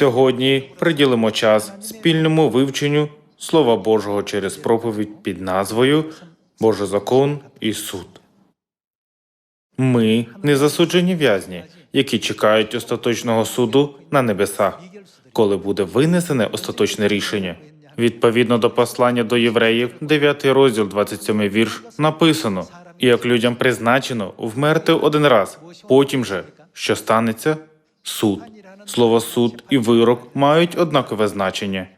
Сьогодні приділимо час спільному вивченню Слова Божого через проповідь під назвою Божий закон і суд. Ми не засуджені в'язні, які чекають остаточного суду на небесах, коли буде винесене остаточне рішення. Відповідно до послання до євреїв, 9 розділ, 27 вірш, написано: і як людям призначено вмерти один раз, потім же, що станеться, суд. Слово суд і вирок мають однакове значення.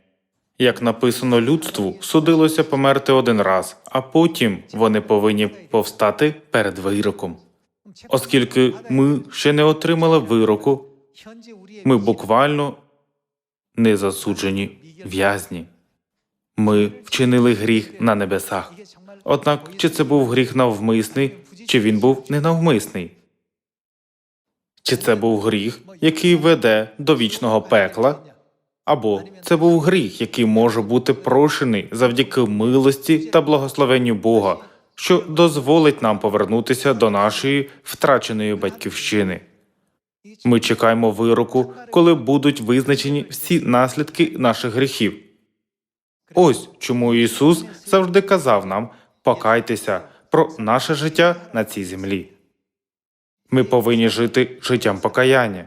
Як написано людству, судилося померти один раз, а потім вони повинні повстати перед вироком. Оскільки ми ще не отримали вироку, ми буквально не засуджені в'язні. Ми вчинили гріх на небесах. Однак, чи це був гріх навмисний, чи він був ненавмисний? Чи це був гріх, який веде до вічного пекла? Або це був гріх, який може бути прощений завдяки милості та благословенню Бога, що дозволить нам повернутися до нашої втраченої батьківщини. Ми чекаємо вироку, коли будуть визначені всі наслідки наших гріхів. Ось чому Ісус завжди казав нам покайтеся про наше життя на цій землі. Ми повинні жити життям покаяння.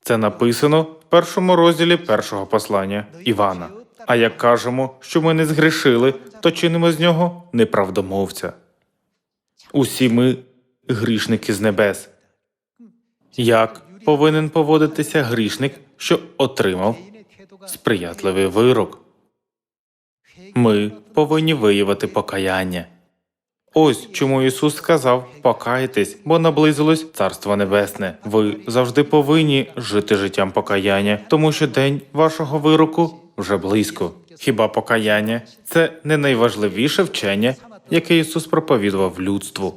Це написано в першому розділі першого послання Івана. А як кажемо, що ми не згрішили, то чинимо з нього неправдомовця. Усі ми грішники з небес. Як повинен поводитися грішник, що отримав сприятливий вирок? Ми повинні виявити покаяння. Ось чому Ісус сказав: покайтесь, бо наблизилось Царство Небесне. Ви завжди повинні жити життям покаяння, тому що день вашого вироку вже близько. Хіба покаяння це не найважливіше вчення, яке Ісус проповідував людству?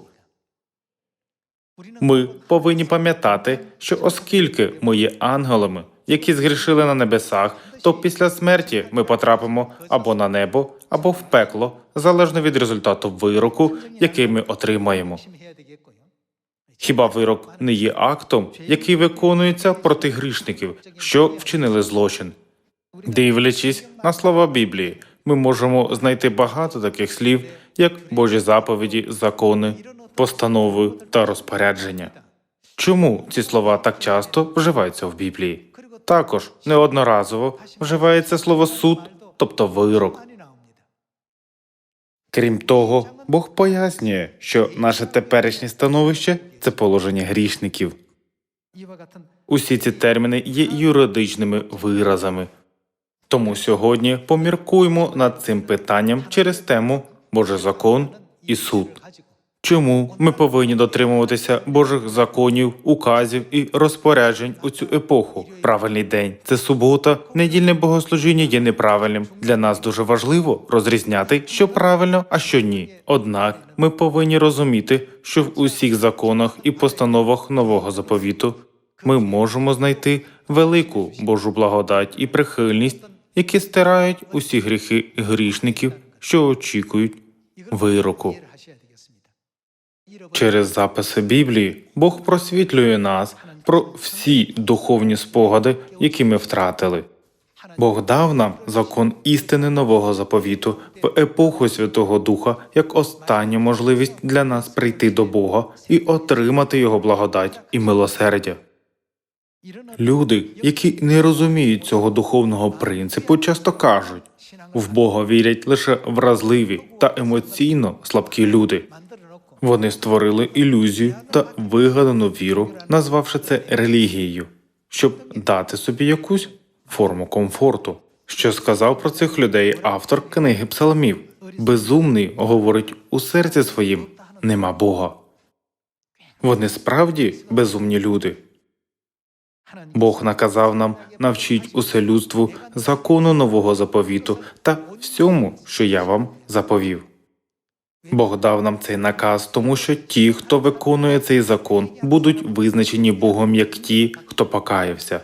Ми повинні пам'ятати, що оскільки ми є ангелами, які згрішили на небесах, то після смерті ми потрапимо або на небо, або в пекло, залежно від результату вироку, який ми отримаємо. Хіба вирок не є актом, який виконується проти грішників, що вчинили злочин? Дивлячись на слова Біблії, ми можемо знайти багато таких слів, як Божі заповіді, закони, постанови та розпорядження. Чому ці слова так часто вживаються в Біблії? Також неодноразово вживається слово суд, тобто вирок. Крім того, Бог пояснює, що наше теперішнє становище це положення грішників. Усі ці терміни є юридичними виразами. Тому сьогодні поміркуємо над цим питанням через тему Божий закон і суд. Чому ми повинні дотримуватися Божих законів, указів і розпоряджень у цю епоху? Правильний день це субота. Недільне богослужіння є неправильним. Для нас дуже важливо розрізняти, що правильно, а що ні. Однак ми повинні розуміти, що в усіх законах і постановах нового заповіту ми можемо знайти велику Божу благодать і прихильність, які стирають усі гріхи грішників, що очікують вироку. Через записи Біблії Бог просвітлює нас про всі духовні спогади, які ми втратили. Бог дав нам закон істини нового заповіту в епоху Святого Духа як останню можливість для нас прийти до Бога і отримати Його благодать і милосердя. Люди, які не розуміють цього духовного принципу, часто кажуть в Бога вірять лише вразливі та емоційно слабкі люди. Вони створили ілюзію та вигадану віру, назвавши це релігією, щоб дати собі якусь форму комфорту. Що сказав про цих людей автор книги Псалмів? Безумний говорить у серці своїм нема Бога. Вони справді безумні люди. Бог наказав нам навчіть усе людству закону нового заповіту та всьому, що я вам заповів. Бог дав нам цей наказ, тому що ті, хто виконує цей закон, будуть визначені Богом як ті, хто покаявся.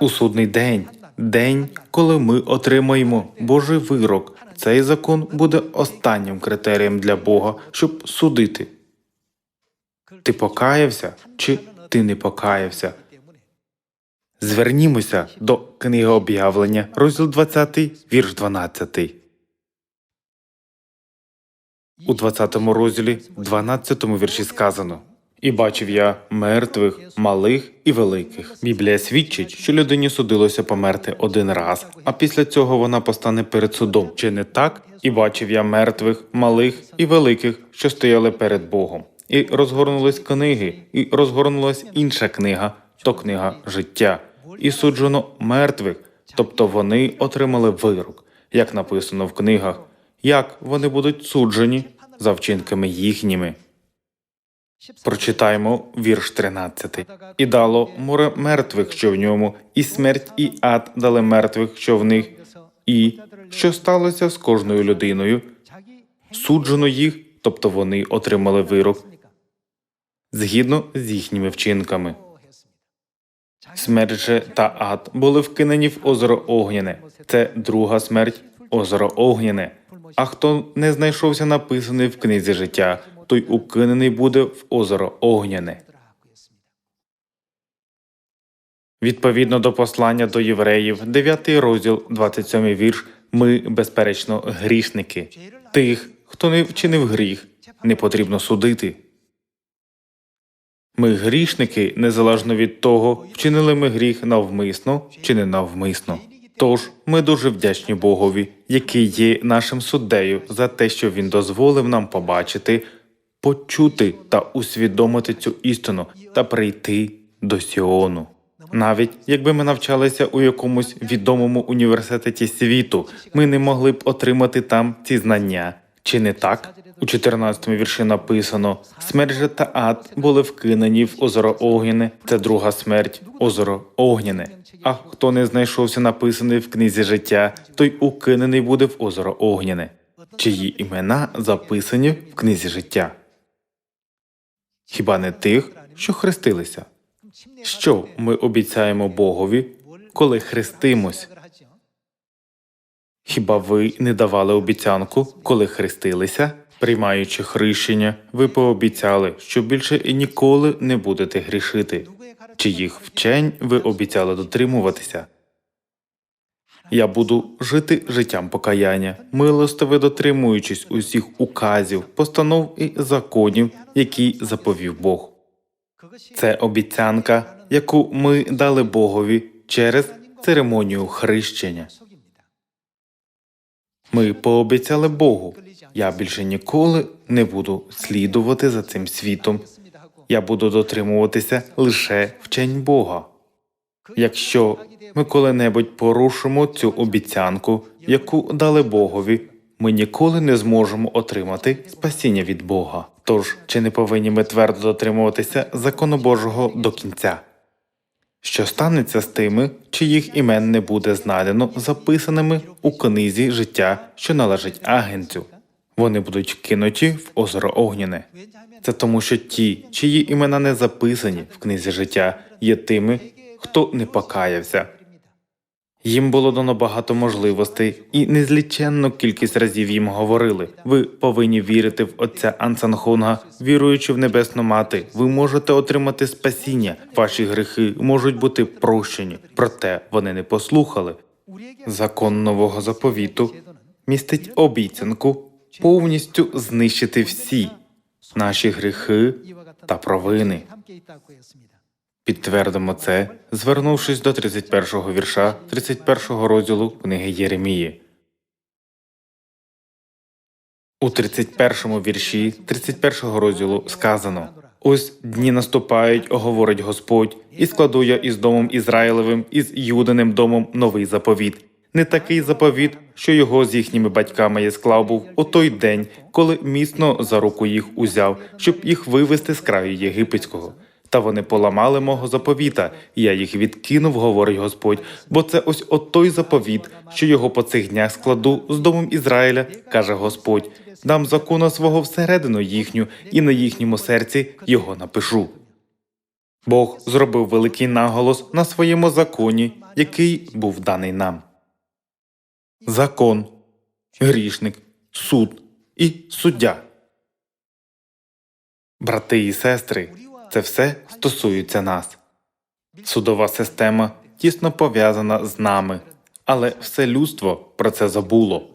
У судний день, день, коли ми отримаємо Божий вирок, цей закон буде останнім критерієм для Бога, щоб судити. Ти покаявся чи ти не покаявся? Звернімося до книги об'явлення, розділ 20, вірш 12. У 20 розділі, 12 вірші сказано: І бачив я мертвих, малих і великих. Біблія свідчить, що людині судилося померти один раз, а після цього вона постане перед судом. Чи не так? І бачив я мертвих, малих і великих, що стояли перед Богом. І розгорнулись книги, і розгорнулась інша книга, то книга життя. І суджено мертвих, тобто вони отримали вирок, як написано в книгах, як вони будуть суджені за вчинками їхніми. Прочитаємо вірш 13. І дало море мертвих, що в ньому, і смерть, і ад дали мертвих, що в них, і що сталося з кожною людиною, суджено їх, тобто вони отримали вирок згідно з їхніми вчинками. Смерть же та ад були вкинені в озеро Огняне. Це друга смерть озеро Огняне. А хто не знайшовся написаний в книзі життя, той укинений буде в озеро Огняне. Відповідно до послання до євреїв, 9 розділ, 27 вірш, ми, безперечно, грішники. Тих, хто не вчинив гріх, не потрібно судити. Ми грішники, незалежно від того, вчинили ми гріх навмисно чи не навмисно. Тож ми дуже вдячні Богові, який є нашим суддею, за те, що він дозволив нам побачити, почути та усвідомити цю істину та прийти до Сіону. Навіть якби ми навчалися у якомусь відомому університеті світу, ми не могли б отримати там ці знання. Чи не так? У 14 вірші написано: смерть же та ад були вкинені в озеро Огняне, це друга смерть, озеро Огняне. А хто не знайшовся написаний в книзі життя, той укинений буде в озеро Огняне, чиї імена записані в книзі життя. Хіба не тих, що хрестилися? Що ми обіцяємо Богові, коли хрестимось? Хіба ви не давали обіцянку, коли хрестилися? Приймаючи хрещення, ви пообіцяли, що більше і ніколи не будете грішити. Чиїх вчень ви обіцяли дотримуватися? Я буду жити життям покаяння, милостиво дотримуючись усіх указів, постанов і законів, які заповів Бог. Це обіцянка, яку ми дали Богові через церемонію хрещення. Ми пообіцяли Богу. Я більше ніколи не буду слідувати за цим світом. Я буду дотримуватися лише вчень Бога. Якщо ми коли-небудь порушимо цю обіцянку, яку дали Богові, ми ніколи не зможемо отримати спасіння від Бога. Тож чи не повинні ми твердо дотримуватися закону Божого до кінця? Що станеться з тими, чиїх імен не буде знайдено записаними у книзі життя, що належить агенцю? Вони будуть кинуті в озеро Огняне. Це тому, що ті, чиї імена не записані в книзі життя, є тими, хто не покаявся. Їм було дано багато можливостей, і незліченну кількість разів їм говорили: ви повинні вірити в отця Ансанхунга, віруючи в небесну мати, ви можете отримати спасіння, ваші гріхи можуть бути прощені. Проте вони не послухали. Закон нового заповіту містить обіцянку повністю знищити всі наші гріхи та провини. Підтвердимо це, звернувшись до 31-го вірша 31-го розділу книги Єремії. У 31-му вірші 31-го розділу сказано: Ось дні наступають, говорить Господь, і складу я із домом Ізраїлевим, із Юдиним домом новий заповіт. Не такий заповіт, що його з їхніми батьками я склав був у той день, коли міцно за руку їх узяв, щоб їх вивести з краю єгипетського. Та вони поламали мого заповіта, і я їх відкинув, говорить Господь, бо це ось от той заповіт, що його по цих днях складу з домом Ізраїля, каже Господь. Дам закона свого всередину їхню, і на їхньому серці його напишу. Бог зробив великий наголос на своєму законі, який був даний нам. Закон, грішник, суд і суддя. Брати і сестри, це все стосується нас. Судова система тісно пов'язана з нами, але все людство про це забуло.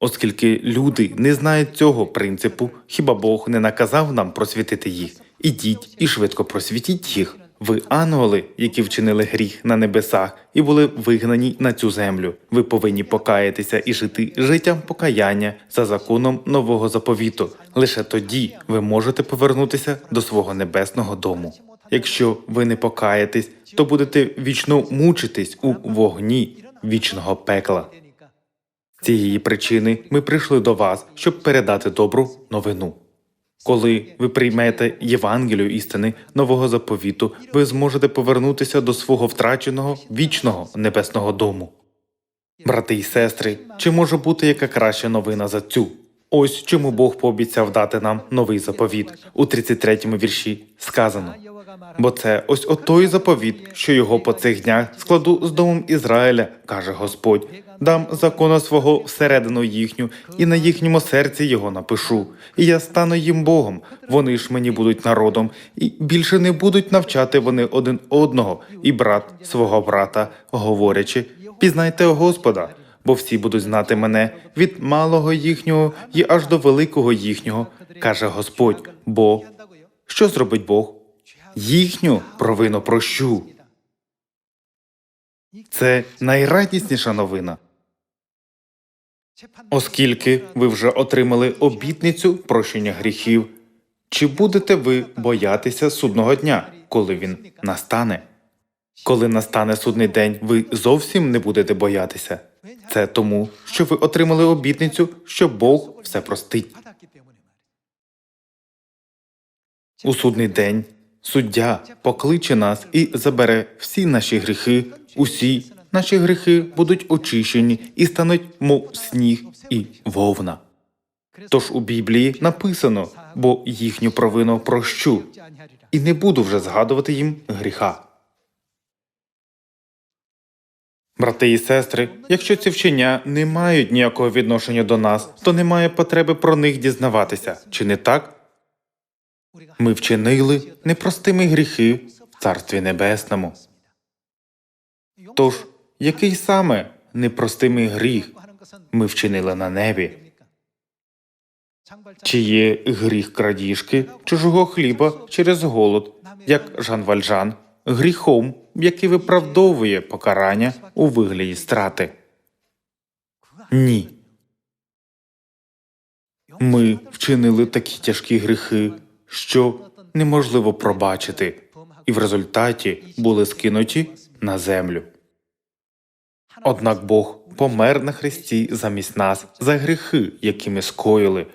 Оскільки люди не знають цього принципу, хіба Бог не наказав нам просвітити їх? Ідіть і швидко просвітіть їх. Ви ангели, які вчинили гріх на небесах і були вигнані на цю землю. Ви повинні покаятися і жити життям покаяння за законом нового заповіту. Лише тоді ви можете повернутися до свого небесного дому. Якщо ви не покаєтесь, то будете вічно мучитись у вогні вічного пекла. З цієї причини ми прийшли до вас, щоб передати добру новину. Коли ви приймете Євангелію істини нового заповіту, ви зможете повернутися до свого втраченого вічного небесного дому. Брати і сестри, чи може бути яка краща новина за цю? Ось чому Бог пообіцяв дати нам новий заповіт. У 33-му вірші сказано: бо це ось отой заповіт, що його по цих днях складу з домом Ізраїля, каже Господь. Дам закона свого всередину їхню, і на їхньому серці його напишу. І я стану їм Богом. Вони ж мені будуть народом, і більше не будуть навчати вони один одного, і брат свого брата, говорячи: пізнайте Господа, бо всі будуть знати мене від малого їхнього і аж до великого їхнього, каже Господь. Бо що зробить Бог? Їхню провину прощу. Це найрадісніша новина. Оскільки ви вже отримали обітницю прощення гріхів, чи будете ви боятися судного дня, коли він настане? Коли настане судний день, ви зовсім не будете боятися. Це тому, що ви отримали обітницю, що Бог все простить. У судний день суддя покличе нас і забере всі наші гріхи, усі наші гріхи будуть очищені і стануть, мов сніг і вовна. Тож у Біблії написано, бо їхню провину прощу, і не буду вже згадувати їм гріха. Брати і сестри, якщо ці вчення не мають ніякого відношення до нас, то немає потреби про них дізнаватися, чи не так? Ми вчинили непростими гріхи в Царстві Небесному. Тож, який саме непростимий гріх ми вчинили на небі? Чи є гріх крадіжки чужого хліба через голод, як Жан Вальжан, гріхом, який виправдовує покарання у вигляді страти? Ні. Ми вчинили такі тяжкі гріхи, що неможливо пробачити, і в результаті були скинуті на землю. Однак Бог помер на хресті замість нас за гріхи, які ми скоїли.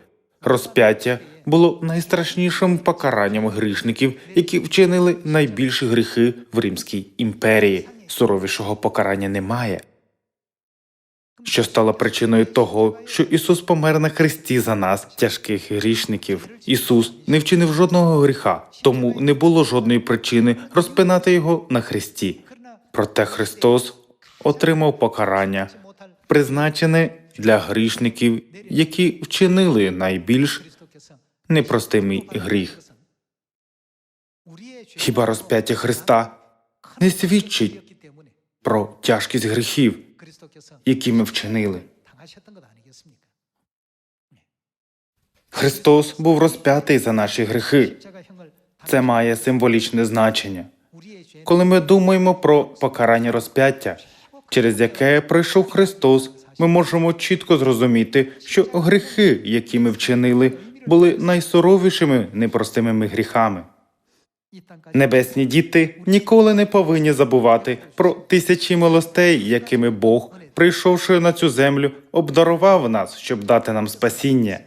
Розп'яття було найстрашнішим покаранням грішників, які вчинили найбільші гріхи в Римській імперії. Суровішого покарання немає. Що стало причиною того, що Ісус помер на хресті за нас, тяжких грішників. Ісус не вчинив жодного гріха, тому не було жодної причини розпинати його на хресті. Проте Христос отримав покарання, призначене для грішників, які вчинили найбільш непростимий гріх. Хіба розп'яття Христа не свідчить про тяжкість гріхів, які ми вчинили? Христос був розп'ятий за наші гріхи. Це має символічне значення. Коли ми думаємо про покарання розп'яття, через яке пройшов Христос, ми можемо чітко зрозуміти, що гріхи, які ми вчинили, були найсуровішими непростими гріхами. Небесні діти ніколи не повинні забувати про тисячі милостей, якими Бог, прийшовши на цю землю, обдарував нас, щоб дати нам спасіння.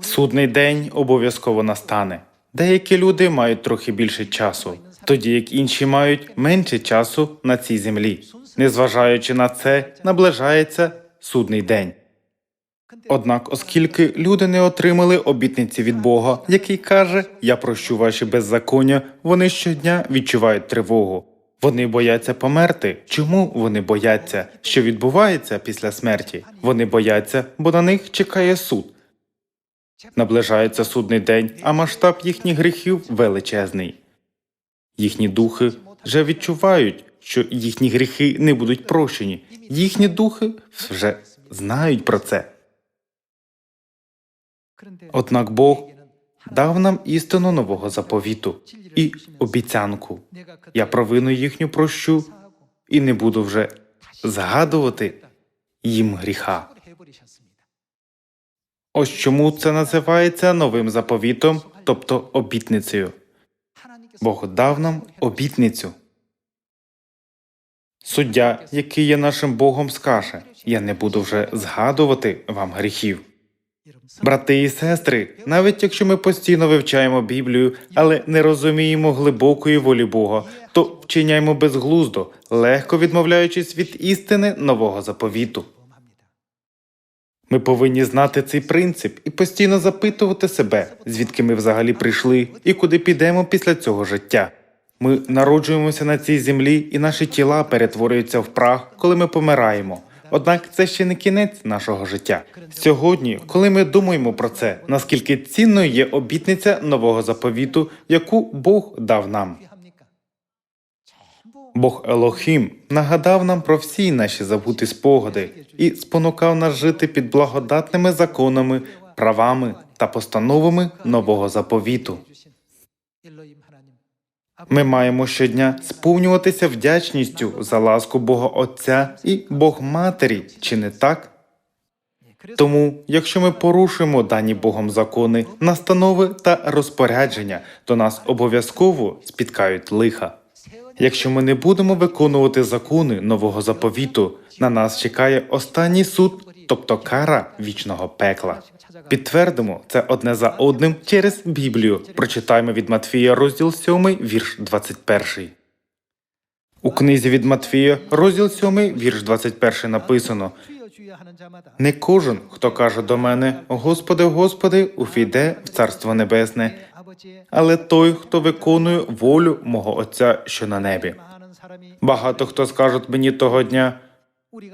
Судний день обов'язково настане. Деякі люди мають трохи більше часу, тоді як інші мають менше часу на цій землі. Незважаючи на це, наближається судний день. Однак, оскільки люди не отримали обітниці від Бога, який каже: Я прощу ваші беззаконня, вони щодня відчувають тривогу. Вони бояться померти. Чому вони бояться? Що відбувається після смерті? Вони бояться, бо на них чекає суд. Наближається судний день, а масштаб їхніх гріхів величезний. Їхні духи вже відчувають що їхні гріхи не будуть прощені. Їхні духи вже знають про це. Однак Бог дав нам істину нового заповіту і обіцянку. Я провину їхню прощу і не буду вже згадувати їм гріха. Ось чому це називається новим заповітом, тобто обітницею. Бог дав нам обітницю. Суддя, який є нашим Богом, скаже: Я не буду вже згадувати вам гріхів. Брати і сестри, навіть якщо ми постійно вивчаємо Біблію, але не розуміємо глибокої волі Бога, то вчиняємо безглуздо, легко відмовляючись від істини нового заповіту. Ми повинні знати цей принцип і постійно запитувати себе, звідки ми взагалі прийшли і куди підемо після цього життя. Ми народжуємося на цій землі, і наші тіла перетворюються в прах, коли ми помираємо. Однак це ще не кінець нашого життя. Сьогодні, коли ми думаємо про це, наскільки цінною є обітниця нового заповіту, яку Бог дав нам. Бог Елохім нагадав нам про всі наші забуті спогади і спонукав нас жити під благодатними законами, правами та постановами нового заповіту. Ми маємо щодня сповнюватися вдячністю за ласку Бога Отця і Бог Матері, чи не так? Тому, якщо ми порушуємо дані Богом закони, настанови та розпорядження, то нас обов'язково спіткають лиха. Якщо ми не будемо виконувати закони нового заповіту, на нас чекає останній суд, тобто кара вічного пекла. Підтвердимо це одне за одним через Біблію. Прочитаємо від Матфія розділ 7, вірш 21. У книзі від Матфія, розділ 7, вірш 21 написано: Не кожен, хто каже до мене, Господи, Господи, увійде в Царство Небесне, але той, хто виконує волю мого Отця, що на небі. Багато хто скажуть мені того дня: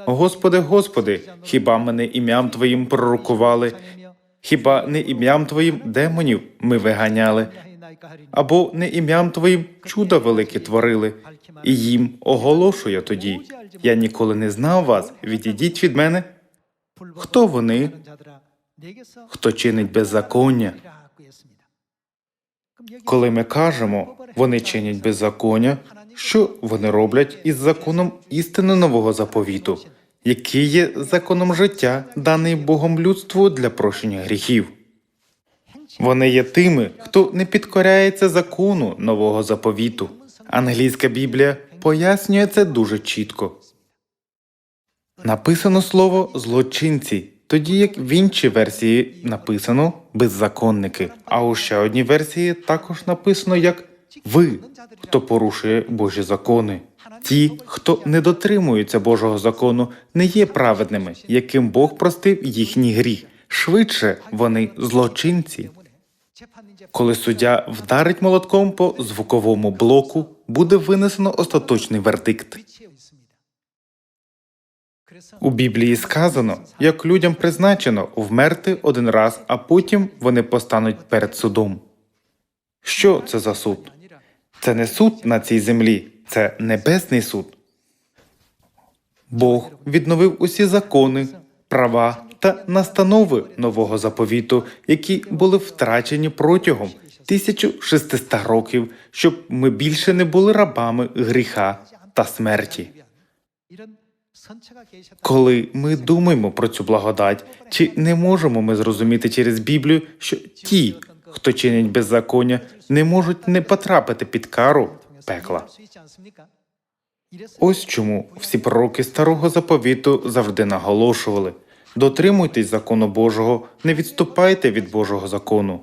Господи, Господи, хіба мене ім'ям Твоїм пророкували, хіба не ім'ям Твоїм демонів ми виганяли, або не ім'ям Твоїм чуда велике творили, і їм оголошую тоді. Я ніколи не знав вас, відійдіть від мене. Хто вони? Хто чинить беззаконня? Коли ми кажемо, вони чинять беззаконня, що вони роблять із законом істини нового заповіту, який є законом життя, даний Богом людству для прощення гріхів. Вони є тими, хто не підкоряється закону нового заповіту. Англійська Біблія пояснює це дуже чітко. Написано слово злочинці, тоді як в іншій версії написано беззаконники. А у ще одній версії також написано як ви, хто порушує Божі закони. Ті, хто не дотримується Божого закону, не є праведними, яким Бог простив їхній гріх. Швидше вони злочинці. Коли суддя вдарить молотком по звуковому блоку, буде винесено остаточний вердикт. У Біблії сказано, як людям призначено вмерти один раз, а потім вони постануть перед судом. Що це за суд? Це не суд на цій землі, це небесний суд. Бог відновив усі закони, права та настанови нового заповіту, які були втрачені протягом 1600 років, щоб ми більше не були рабами гріха та смерті. Коли ми думаємо про цю благодать, чи не можемо ми зрозуміти через Біблію, що ті, хто чинять беззаконня, не можуть не потрапити під кару пекла? Ось чому всі пророки старого заповіту завжди наголошували: дотримуйтесь закону Божого, не відступайте від Божого закону.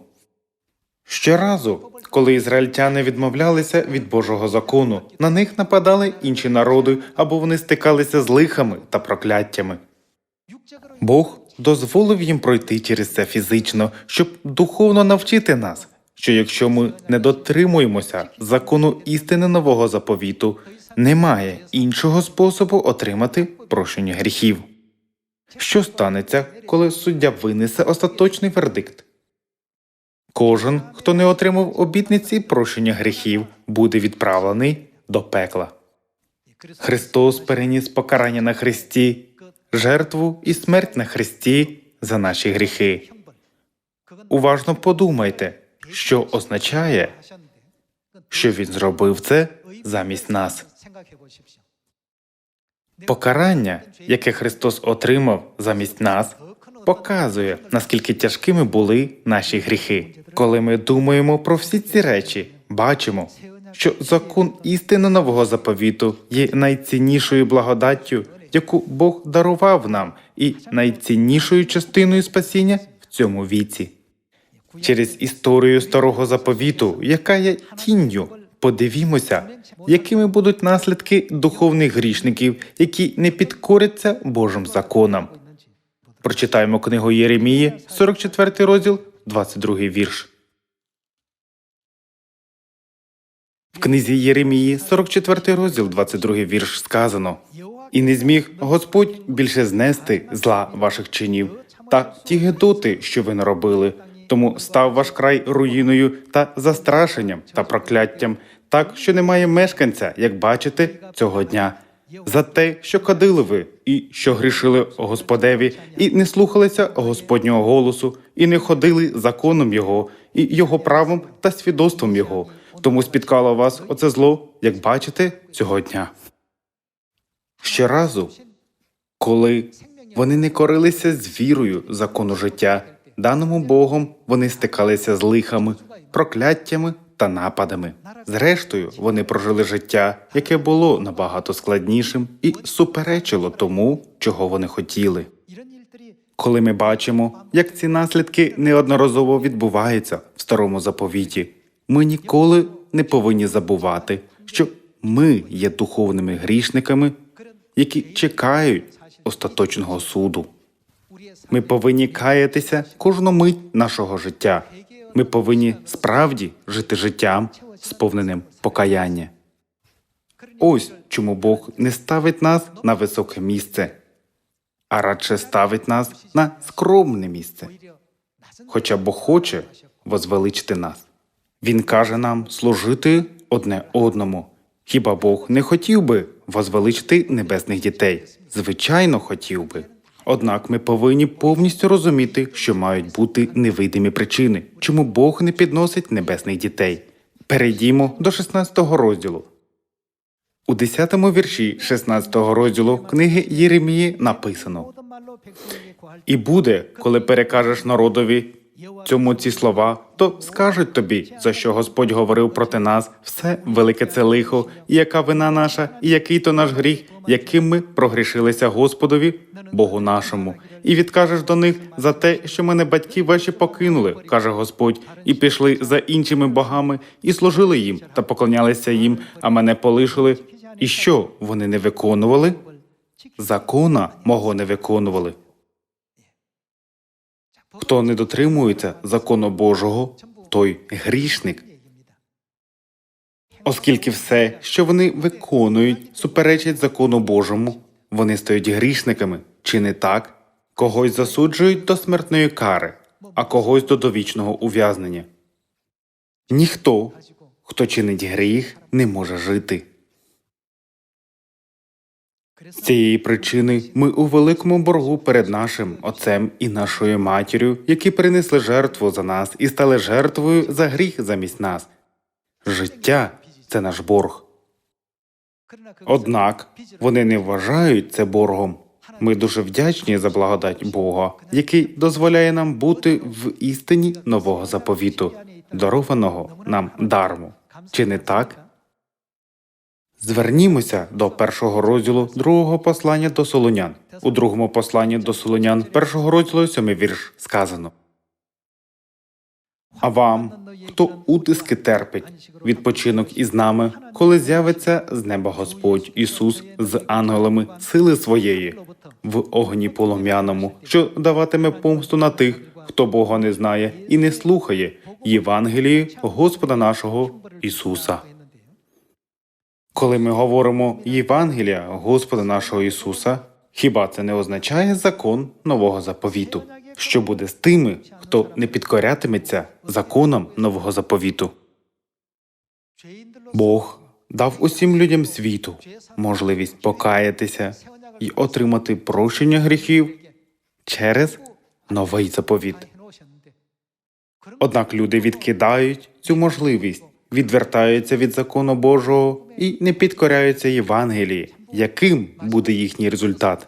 Щоразу, коли ізраїльтяни відмовлялися від Божого закону, на них нападали інші народи або вони стикалися з лихами та прокляттями. Бог дозволив їм пройти через це фізично, щоб духовно навчити нас, що якщо ми не дотримуємося закону істини нового заповіту, немає іншого способу отримати прощення гріхів. Що станеться, коли суддя винесе остаточний вердикт? Кожен, хто не отримав обітниці прощення гріхів, буде відправлений до пекла. Христос переніс покарання на Христі, жертву і смерть на Христі за наші гріхи. Уважно подумайте, що означає, що Він зробив це замість нас. Покарання, яке Христос отримав замість нас, показує, наскільки тяжкими були наші гріхи. Коли ми думаємо про всі ці речі, бачимо, що закон істини нового заповіту є найціннішою благодаттю, яку Бог дарував нам, і найціннішою частиною спасіння в цьому віці. Через історію старого заповіту, яка є тінню, подивімося, якими будуть наслідки духовних грішників, які не підкоряться Божим законам. Прочитаємо книгу Єремії, 44 розділ, 22 вірш. В книзі Єремії, 44 розділ, 22 вірш сказано: І не зміг Господь більше знести зла ваших чинів та ті гедоти, що ви наробили. Тому став ваш край руїною та застрашенням та прокляттям, так що немає мешканця, як бачите, цього дня. За те, що кадили ви, і що грішили Господеві, і не слухалися Господнього голосу, і не ходили законом Його, і його правом та свідоцтвом Його. Тому спіткало вас оце зло, як бачите, цього дня. Щоразу, коли вони не корилися з вірою закону життя, даному Богом вони стикалися з лихами, прокляттями та нападами. Зрештою, вони прожили життя, яке було набагато складнішим і суперечило тому, чого вони хотіли. Коли ми бачимо, як ці наслідки неодноразово відбуваються в старому заповіті, ми ніколи не повинні забувати, що ми є духовними грішниками, які чекають остаточного суду. Ми повинні каятися кожну мить нашого життя. Ми повинні справді жити життям, сповненим покаяння. Ось чому Бог не ставить нас на високе місце, а радше ставить нас на скромне місце. Хоча Бог хоче возвеличити нас. Він каже нам служити одне одному. Хіба Бог не хотів би возвеличити небесних дітей? Звичайно, хотів би. Однак ми повинні повністю розуміти, що мають бути невидимі причини, чому Бог не підносить небесних дітей. Перейдімо до 16 розділу. У 10 вірші 16 розділу книги Єремії написано: І буде, коли перекажеш народові цьому ці слова, то скажуть тобі, за що Господь говорив проти нас, все велике це лихо, і яка вина наша, і який то наш гріх, яким ми прогрішилися Господові, Богу нашому, і відкажеш до них за те, що мене батьки ваші покинули, каже Господь, і пішли за іншими богами, і служили їм та поклонялися їм, а мене полишили. І що вони не виконували? Закона мого не виконували. Хто не дотримується закону Божого, той грішник. Оскільки все, що вони виконують, суперечить закону Божому, вони стають грішниками, чи не так? Когось засуджують до смертної кари, а когось до довічного ув'язнення. Ніхто, хто чинить гріх, не може жити. З цієї причини ми у великому боргу перед нашим отцем і нашою матір'ю, які принесли жертву за нас і стали жертвою за гріх замість нас. Життя це наш борг. Однак вони не вважають це боргом. Ми дуже вдячні за благодать Бога, який дозволяє нам бути в істині нового заповіту, дарованого нам дарму. Чи не так? Звернімося до першого розділу другого послання до Солонян. У другому посланні до Солонян першого розділу сьомий вірш сказано. А вам, хто утиски терпить, відпочинок із нами, коли з'явиться з неба Господь Ісус з ангелами сили своєї в огні полум'яному, що даватиме помсту на тих, хто Бога не знає і не слухає Євангелії Господа нашого Ісуса. Коли ми говоримо Євангелія Господа нашого Ісуса, хіба це не означає закон нового заповіту? Що буде з тими, хто не підкорятиметься законам нового заповіту? Бог дав усім людям світу можливість покаятися і отримати прощення гріхів через новий заповіт. Однак люди відкидають цю можливість, відвертаються від закону Божого і не підкоряються Євангелії. Яким буде їхній результат?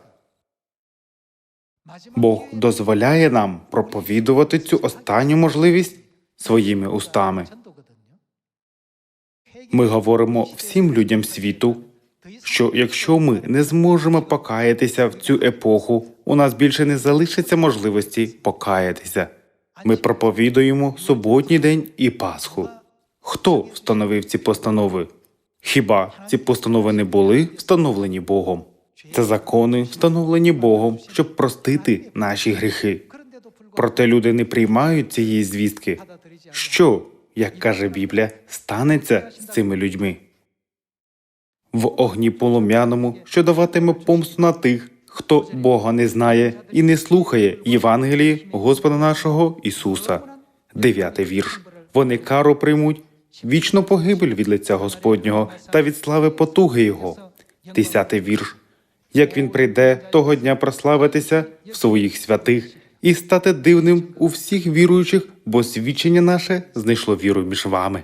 Бог дозволяє нам проповідувати цю останню можливість своїми устами. Ми говоримо всім людям світу, що якщо ми не зможемо покаятися в цю епоху, у нас більше не залишиться можливості покаятися. Ми проповідуємо суботній день і Пасху. Хто встановив ці постанови? Хіба ці постанови не були встановлені Богом? Це закони, встановлені Богом, щоб простити наші гріхи. Проте люди не приймають цієї звістки. Що, як каже Біблія, станеться з цими людьми? В огні полум'яному, що даватиме помсту на тих, хто Бога не знає і не слухає Євангелії Господа нашого Ісуса. Дев'ятий вірш. Вони кару приймуть, вічну погибель від лиця Господнього та від слави потуги Його. Десятий вірш. Як він прийде того дня прославитися в своїх святих і стати дивним у всіх віруючих, бо свідчення наше знайшло віру між вами.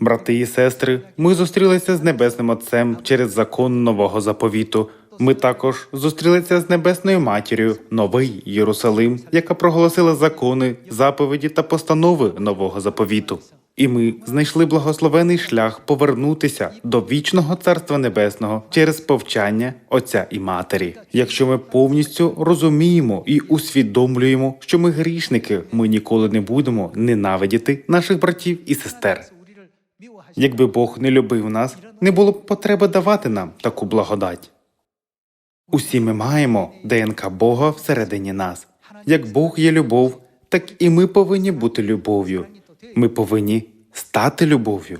Брати і сестри, ми зустрілися з небесним Отцем через закон нового заповіту. Ми також зустрілися з небесною матір'ю, новий Єрусалим, яка проголосила закони, заповіді та постанови нового заповіту. І ми знайшли благословений шлях повернутися до вічного царства небесного через повчання Отця і Матері. Якщо ми повністю розуміємо і усвідомлюємо, що ми грішники, ми ніколи не будемо ненавидіти наших братів і сестер. Якби Бог не любив нас, не було б потреби давати нам таку благодать. Усі ми маємо ДНК Бога всередині нас. Як Бог є любов, так і ми повинні бути любов'ю. Ми повинні стати любов'ю.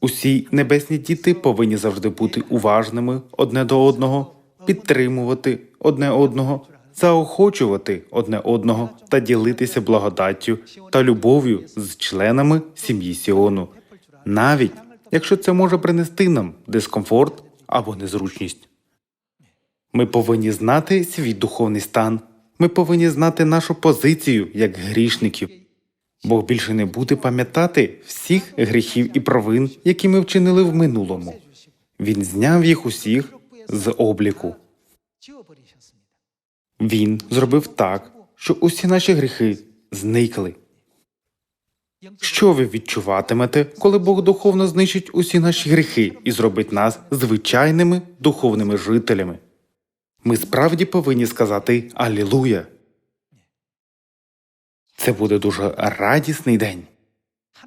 Усі небесні діти повинні завжди бути уважними одне до одного, підтримувати одне одного, заохочувати одне одного та ділитися благодаттю та любов'ю з членами сім'ї Сіону, навіть якщо це може принести нам дискомфорт або незручність. Ми повинні знати свій духовний стан. Ми повинні знати нашу позицію як грішників. Бог більше не буде пам'ятати всіх гріхів і провин, які ми вчинили в минулому. Він зняв їх усіх з обліку. Він зробив так, що усі наші гріхи зникли. Що ви відчуватимете, коли Бог духовно знищить усі наші гріхи і зробить нас звичайними духовними жителями? Ми справді повинні сказати Алілуя. Це буде дуже радісний день.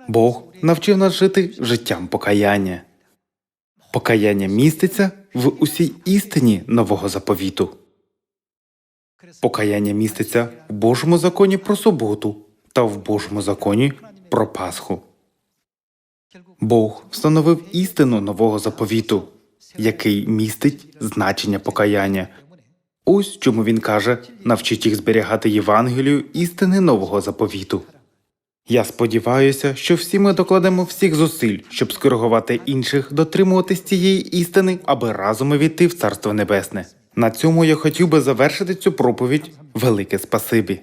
Бог навчив нас жити життям покаяння. Покаяння міститься в усій істині нового заповіту. Покаяння міститься в Божому законі про суботу та в Божому законі про Пасху. Бог встановив істину нового заповіту, який містить значення покаяння. Ось чому він каже: навчіть їх зберігати Євангелію істини нового заповіту. Я сподіваюся, що всі ми докладемо всіх зусиль, щоб скоригувати інших дотримуватись цієї істини, аби разом увійти в Царство Небесне. На цьому я хотів би завершити цю проповідь. Велике спасибі.